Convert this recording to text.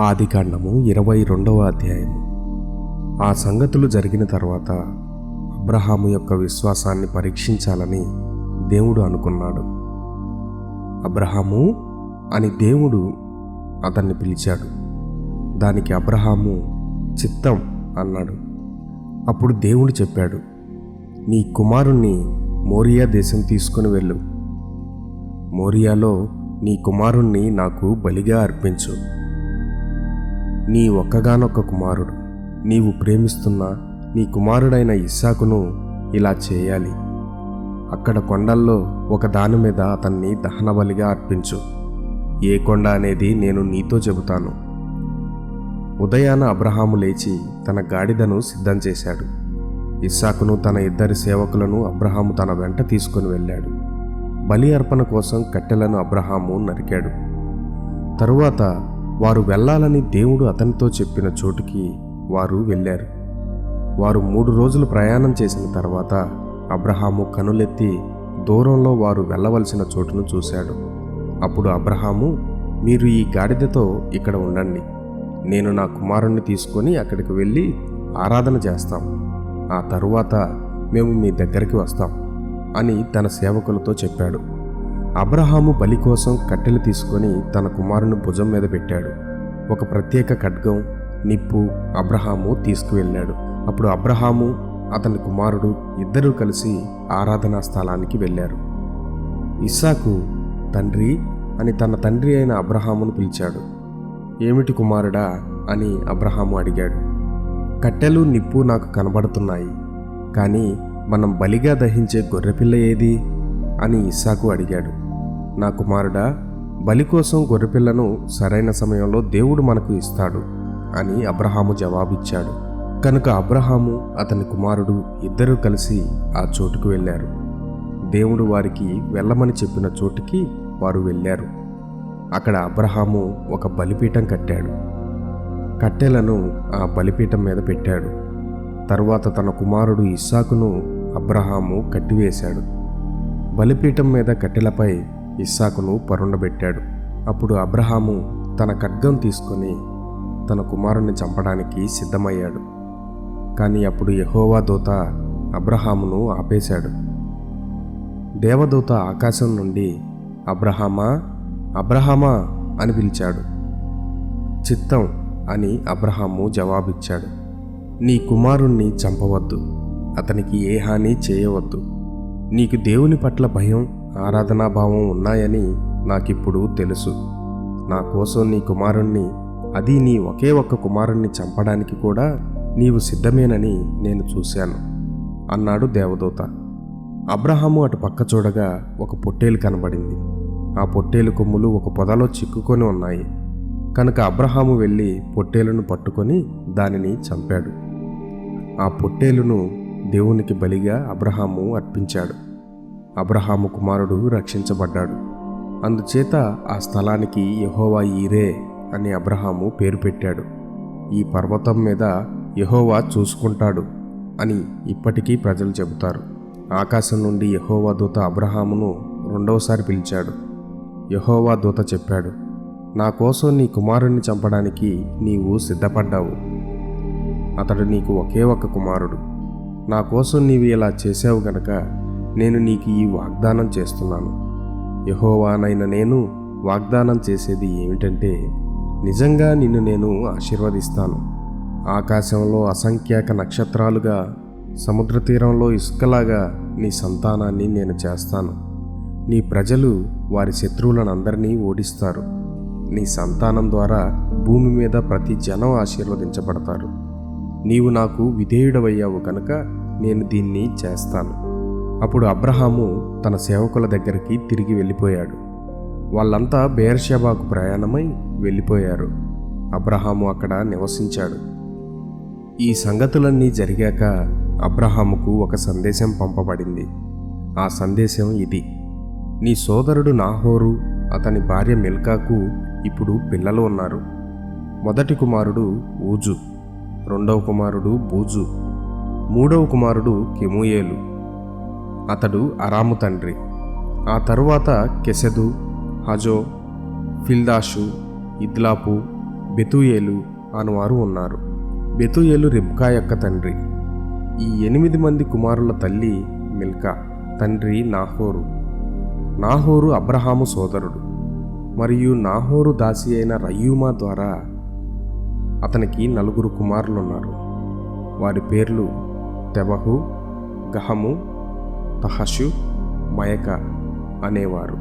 ఆదికాండము ఇరవై రెండవ అధ్యాయము. ఆ సంగతులు జరిగిన తర్వాత అబ్రహాము యొక్క విశ్వాసాన్ని పరీక్షించాలని దేవుడు అనుకున్నాడు. అబ్రహాము అని దేవుడు అతన్ని పిలిచాడు. దానికి అబ్రహాము చిత్తం అన్నాడు. అప్పుడు దేవుడు చెప్పాడు నీ కుమారుణ్ణి మోరియా దేశం తీసుకుని వెళ్ళు. మోరియాలో నీ కుమారుణ్ణి నాకు బలిగా అర్పించు. నీ ఒక్కగానొక్క కుమారుడు. నీవు ప్రేమిస్తున్న నీ కుమారుడైన ఇస్సాకును ఇలా చేయాలి. అక్కడ కొండల్లో ఒక దాని మీద అతన్ని దహనబలిగా అర్పించు. ఏ కొండ అనేది నేను నీతో చెబుతాను. ఉదయాన అబ్రహాము లేచి తన గాడిదను సిద్ధం చేశాడు. ఇస్సాకును తన ఇద్దరి సేవకులను అబ్రహాము తన వెంట తీసుకుని వెళ్ళాడు. బలి అర్పణ కోసం కట్టెలను అబ్రహాము నరికాడు. తరువాత వారు వెళ్ళాలని దేవుడు అతనితో చెప్పిన చోటుకి వారు వెళ్ళారు. వారు మూడు రోజులు ప్రయాణం చేసిన తర్వాత అబ్రహాము కనులెత్తి దూరంలో వారు వెళ్ళవలసిన చోటును చూశాడు. అప్పుడు అబ్రహాము మీరు ఈ గాడిదతో ఇక్కడ ఉండండి. నేను నా కుమారుణ్ణి తీసుకొని అక్కడికి వెళ్ళి ఆరాధన చేస్తాం. ఆ తరువాత మేము మీ దగ్గరికి వస్తాం అని తన సేవకులతో చెప్పాడు. అబ్రహాము బలి కోసం కట్టెలు తీసుకొని తన కుమారుని భుజం మీద పెట్టాడు. ఒక ప్రత్యేక ఖడ్గం నిప్పు అబ్రహాము తీసుకువెళ్ళాడు. అప్పుడు అబ్రహాము అతని కుమారుడు ఇద్దరూ కలిసి ఆరాధనా స్థలానికి వెళ్ళారు. ఇస్సాకు తండ్రి అని తన తండ్రి అయిన అబ్రహామును పిలిచాడు. ఏమిటి కుమారుడా? అని అబ్రహాము అడిగాడు. కట్టెలు నిప్పు నాకు కనబడుతున్నాయి. కానీ మనం బలిగా దహించే గొర్రెపిల్ల ఏది? అని ఇస్సాకు అడిగాడు. నా కుమారుడా బలి కోసం గొర్రెపిల్లను సరైన సమయంలో దేవుడు మనకు ఇస్తాడు అని అబ్రహాము జవాబిచ్చాడు. కనుక అబ్రహాము అతని కుమారుడు ఇద్దరూ కలిసి ఆ చోటుకు వెళ్ళారు. దేవుడు వారికి వెళ్ళమని చెప్పిన చోటుకి వారు వెళ్ళారు. అక్కడ అబ్రహాము ఒక బలిపీఠం కట్టాడు. కట్టెలను ఆ బలిపీఠం మీద పెట్టాడు. తరువాత తన కుమారుడు ఇస్సాకును అబ్రహాము కట్టివేశాడు. బలిపీఠం మీద కట్టెలపై ఇస్సాకును పరుండబెట్టాడు. అప్పుడు అబ్రహాము తన ఖడ్గం తీసుకొని తన కుమారుణ్ణి చంపడానికి సిద్ధమయ్యాడు. కానీ అప్పుడు యహోవా దూత అబ్రహామును ఆపేశాడు. దేవదూత ఆకాశం నుండి అబ్రహామా అబ్రహామా అని పిలిచాడు. చిత్తం అని అబ్రహాము జవాబిచ్చాడు. నీ కుమారుణ్ణి చంపవద్దు. అతనికి ఏ హాని చేయవద్దు. నీకు దేవుని పట్ల భయం ఆరాధనాభావం ఉన్నాయని నాకిప్పుడు తెలుసు. నా కోసం నీ కుమారుణ్ణి అది నీ ఒకే ఒక్క కుమారుణ్ణి చంపడానికి కూడా నీవు సిద్ధమేనని నేను చూశాను అన్నాడు దేవదూత. అబ్రహాము అటు పక్క చూడగా ఒక పొట్టేలు కనబడింది. ఆ పొట్టేలు కొమ్ములు ఒక పొదలో చిక్కుకొని ఉన్నాయి. కనుక అబ్రహాము వెళ్ళి పొట్టేలును పట్టుకొని దానిని చంపాడు. ఆ పొట్టేలును దేవునికి బలిగా అబ్రహాము అర్పించాడు. అబ్రహాము కుమారుడు రక్షించబడ్డాడు. అందుచేత ఆ స్థలానికి యహోవా ఈరే అని అబ్రహాము పేరు పెట్టాడు. ఈ పర్వతం మీద యహోవా చూసుకుంటాడు అని ఇప్పటికీ ప్రజలు చెబుతారు. ఆకాశం నుండి యహోవా దూత అబ్రహామును రెండవసారి పిలిచాడు. యహోవా దూత చెప్పాడు నా కోసం నీ కుమారుణ్ణి చంపడానికి నీవు సిద్ధపడ్డావు. అతడు నీకు ఒకే ఒక్క కుమారుడు. నా కోసం నీవు ఇలా చేసావు గనక నేను నీకు ఈ వాగ్దానం చేస్తున్నాను. యహోవానైన నేను వాగ్దానం చేసేది ఏమిటంటే నిజంగా నిన్ను నేను ఆశీర్వదిస్తాను. ఆకాశంలో అసంఖ్యాక నక్షత్రాలుగా సముద్ర తీరంలో ఇసుకలాగా నీ సంతానాన్ని నేను చేస్తాను. నీ ప్రజలు వారి శత్రువులనందరినీ ఓడిస్తారు. నీ సంతానం ద్వారా భూమి మీద ప్రతి జనం ఆశీర్వదించబడతారు. నీవు నాకు విధేయుడవయ్యావు కనుక నేను దీన్ని చేస్తాను. అప్పుడు అబ్రహాము తన సేవకుల దగ్గరికి తిరిగి వెళ్ళిపోయాడు. వాళ్ళంతా బేర్షబాకు ప్రయాణమై వెళ్ళిపోయారు. అబ్రహాము అక్కడ నివసించాడు. ఈ సంగతులన్నీ జరిగాక అబ్రహాముకు ఒక సందేశం పంపబడింది. ఆ సందేశం ఇది. నీ సోదరుడు నాహోరు అతని భార్య మిల్కాకు ఇప్పుడు పిల్లలు ఉన్నారు. మొదటి కుమారుడు ఊజు రెండవ కుమారుడు బూజు మూడవ కుమారుడు కెముయేలు. అతడు అరాము తండ్రి. ఆ తరువాత కెసెదు హజో ఫిల్దాషు ఇద్లాపు బెతుయేలు అనువారు ఉన్నారు. బెతుయేలు రిబ్కా యొక్క తండ్రి. ఈ ఎనిమిది మంది కుమారుల తల్లి మిల్కా తండ్రి నాహోరు. నాహోరు అబ్రహాము సోదరుడు. మరియు నాహోరు దాసి అయిన రయ్యూమా ద్వారా అతనికి నలుగురు కుమారులున్నారు. వారి పేర్లు తెబహు గహము తహషు మయక అనేవారు.